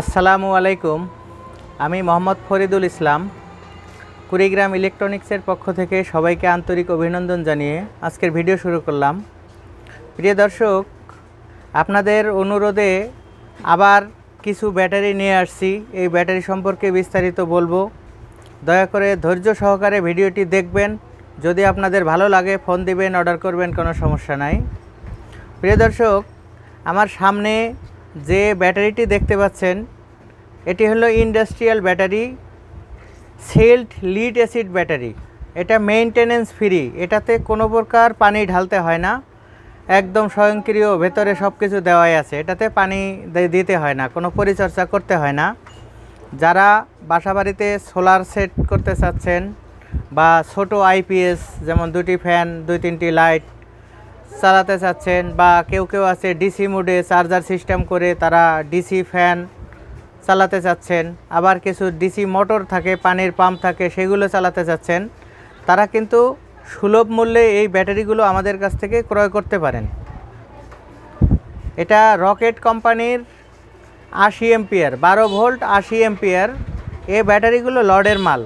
আসসালামু আলাইকুম। আমি মোহাম্মদ ফরিদুল ইসলাম, কুড়িগ্রাম ইলেকট্রনিক্সের পক্ষ থেকে সবাইকে আন্তরিক অভিনন্দন জানিয়ে আজকের ভিডিও শুরু করলাম। প্রিয় দর্শক, আপনাদের অনুরোধে আবার কিছু ব্যাটারি নিয়ে আসছি। এই ব্যাটারি সম্পর্কে বিস্তারিত বলব। দয়া করে ধৈর্য সহকারে ভিডিওটি দেখবেন। যদি আপনাদের ভালো লাগে, ফোন দিবেন, অর্ডার করবেন, কোনো সমস্যা নাই। প্রিয় দর্শক, আমার সামনে যে ব্যাটারিটি দেখতে পাচ্ছেন, এটি হলো industrial battery sealed lead acid battery. এটা মেইনটেনেন্স ফ্রি, এটাতে কোনো প্রকার পানি ঢালতে হয় না। একদম স্বয়ংক্রিয়, ভেতরে সব কিছু দেওয়াই আছে। এটাতে পানি দিতে হয় না, কোনো পরিচর্যা করতে হয় না। যারা বাসাবাড়িতে সোলার সেট করতে চাচ্ছেন বা ছোট আইপিএস, যেমন দুটি ফ্যান, দুই তিনটি লাইট চালাতে চাচ্ছেন বা কেউ কেউ আছে ডিসি মোডে চার্জার সিস্টেম করে তারা ডিসি ফ্যান চালাতে চাচ্ছেন। আবার কিছু ডিসি মোটর থাকে, পানির পাম্প থাকে, সেগুলো চালাতে চাচ্ছেন। তারা কিন্তু সুলভ মূল্যে এই ব্যাটারিগুলো আমাদের কাছ থেকে ক্রয় করতে পারেন। এটা রকেট কোম্পানির আশি এম্পিয়ার বারো ভোল্ট আশি এম্পিয়ার এই ব্যাটারিগুলো লডের মাল।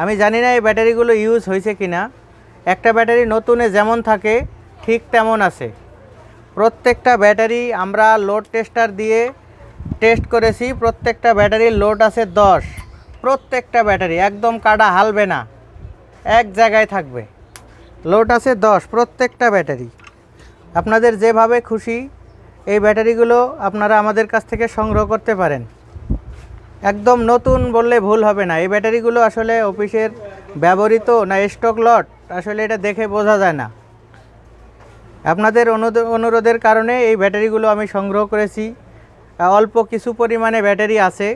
আমি জানি না এই ব্যাটারিগুলো ইউজ হয়েছে কি না একটা ব্যাটারি নতুনে যেমন থাকে ঠিক তেমন আছে। প্রত্যেকটা ব্যাটারি আমরা লোড টেস্টার দিয়ে টেস্ট করেছি, প্রত্যেকটা ব্যাটারির লোড আছে দশ। প্রত্যেকটা ব্যাটারি, একদম কাটা হালবে না। এক জায়গায় থাকবে। লোড আছে দশ, প্রত্যেকটা ব্যাটারি। আপনাদের যেভাবে খুশি, এই ব্যাটারিগুলো আপনারা আমাদের কাছ থেকে সংগ্রহ করতে পারেন। একদম নতুন বললে ভুল হবে না। এই ব্যাটারিগুলো আসলে অফিসের ব্যবহৃত না স্টক লট আসলে এটা দেখে বোঝা যায় না। আপনাদের অনুরোধের কারণে এই ব্যাটারিগুলো আমি সংগ্রহ করেছি। অল্প কিছু পরিমাণে ব্যাটারি আছে।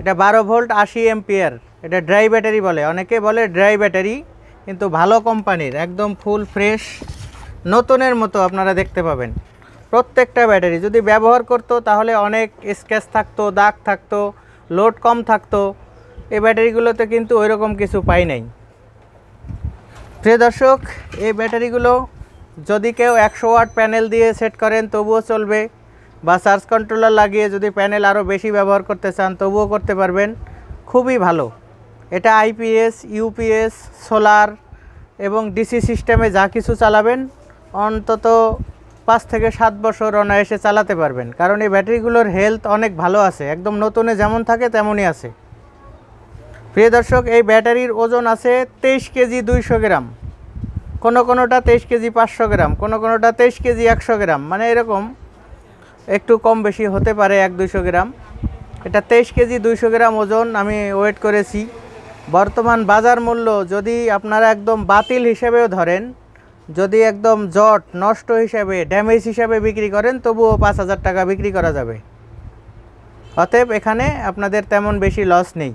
এটা বারো ভোল্ট আশি এম্পিয়ার এটা ড্রাই ব্যাটারি বলে। অনেকে বলে ড্রাই ব্যাটারি, কিন্তু ভালো কোম্পানির, একদম ফুল ফ্রেশ, নতুনের মতো আপনারা দেখতে পাবেন। প্রত্যেকটা ব্যাটারি যদি ব্যবহার করতো, তাহলে অনেক স্ক্যাচ থাকতো, দাগ থাকতো, লোড কম থাকতো। এই ব্যাটারিগুলোতে কিন্তু ওইরকম কিছু পাই নাই। প্রিয় দর্শক, এই ব্যাটারিগুলো যদি কেউ একশো ওয়াট প্যানেল দিয়ে সেট করেন, তবুও চলবে। বা চার্জ কন্ট্রোলার লাগিয়ে যদি প্যানেল আরও বেশি ব্যবহার করতে চান, তবুও করতে পারবেন। খুবই ভালো। এটা আইপিএস, ইউপিএস, সোলার এবং ডিসি সিস্টেমে যা কিছু চালাবেন, অন্তত পাঁচ থেকে সাত বছর অনায়াসে চালাতে পারবেন। কারণ এই ব্যাটারিগুলোর হেলথ অনেক ভালো আছে। একদম নতুনে যেমন থাকে, তেমনই আছে। প্রিয় দর্শক, এই ব্যাটারির ওজন আছে তেইশ কেজি দুইশো গ্রাম। কোনো কোনোটা তেইশ কেজি পাঁচশো গ্রাম, কোনো কোনোটা তেইশ কেজি একশো গ্রাম মানে এরকম একটু কম বেশি হতে পারে এক দুশো গ্রাম। এটা তেইশ কেজি দুইশো গ্রাম ওজন আমি ওয়েট করেছি। বর্তমান বাজার মূল্য যদি আপনারা একদম বাতিল হিসেবেও ধরেন, যদি একদম জট, নষ্ট হিসাবে, ড্যামেজ হিসাবে বিক্রি করেন, তবুও পাঁচ হাজার টাকা বিক্রি করা যাবে। অতএব এখানে আপনাদের তেমন বেশি লস নেই।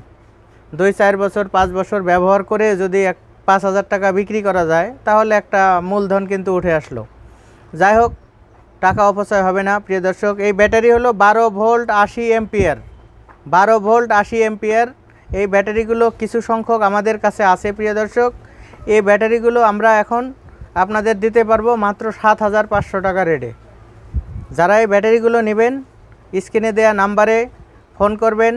দুই চার বছর, পাঁচ বছর ব্যবহার করে যদি এক পাঁচ হাজার টাকা বিক্রি করা যায়, তাহলে একটা মূলধন কিন্তু উঠে আসলো। যাই হোক, টাকা অপচয় হবে না, প্রিয় দর্শক। এই ব্যাটারি হলো বারো ভোল্ট আশি এমপিয়ার বারো ভোল্ট আশি এমপিয়ার এই ব্যাটারিগুলো কিছু সংখ্যক আমাদের কাছে আছে, প্রিয় দর্শক। এই ব্যাটারিগুলো আমরা এখন আপনাদের দিতে পারব মাত্র সাত হাজার পাঁচশো টাকা রেটে। যারা এই ব্যাটারিগুলো নেবেন, স্ক্রিনে দেওয়া নাম্বারে ফোন করবেন,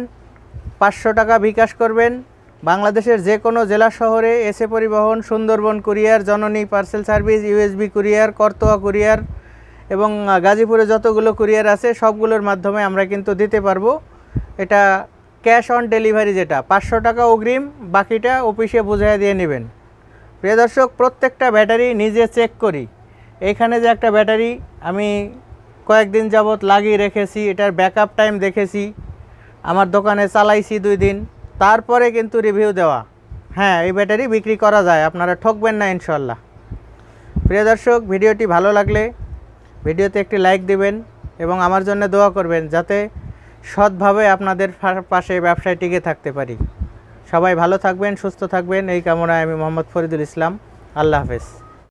পাঁচশো টাকা বিকাশ করবেন। বাংলাদেশের যে কোনো জেলা শহরে এসে পরিবহন, Sundarban courier, Janani parcel service, USB courier, Karatoya courier এবং গাজীপুরে যতগুলো কুরিয়ার আছে সবগুলোর মাধ্যমে আমরা কিন্তু দিতে পারব। এটা ক্যাশ অন ডেলিভারি যেটা, পাঁচশো টাকা অগ্রিম, বাকিটা অফিসে বুঝিয়ে দিয়ে নেবেন। প্রিয় দর্শক, প্রত্যেকটা ব্যাটারি নিজে চেক করি। এইখানে যে একটা ব্যাটারি, আমি কয়েকদিন যাবত লাগিয়ে রেখেছি, এটার ব্যাকআপ টাইম দেখেছি। আমার দোকানে চালাইছি দুই দিন। তারপরে কিন্তু রিভিউ দেওয়া। হ্যাঁ এই ব্যাটারি বিক্রি করা যায়, আপনারা ঠকবেন না ইনশাল্লাহ প্রিয় দর্শক, ভিডিওটি ভালো লাগলে ভিডিওতে একটি লাইক দিবেন এবং আমার জন্য দোয়া করবেন যাতে সৎভাবে আপনাদের পাশে ব্যবসায় টিকে থাকতে পারি। সবাই ভালো থাকবেন, সুস্থ থাকবেন। এই কামনায় আমি মোহাম্মদ ফরিদুল ইসলাম। আল্লাহ হাফেজ।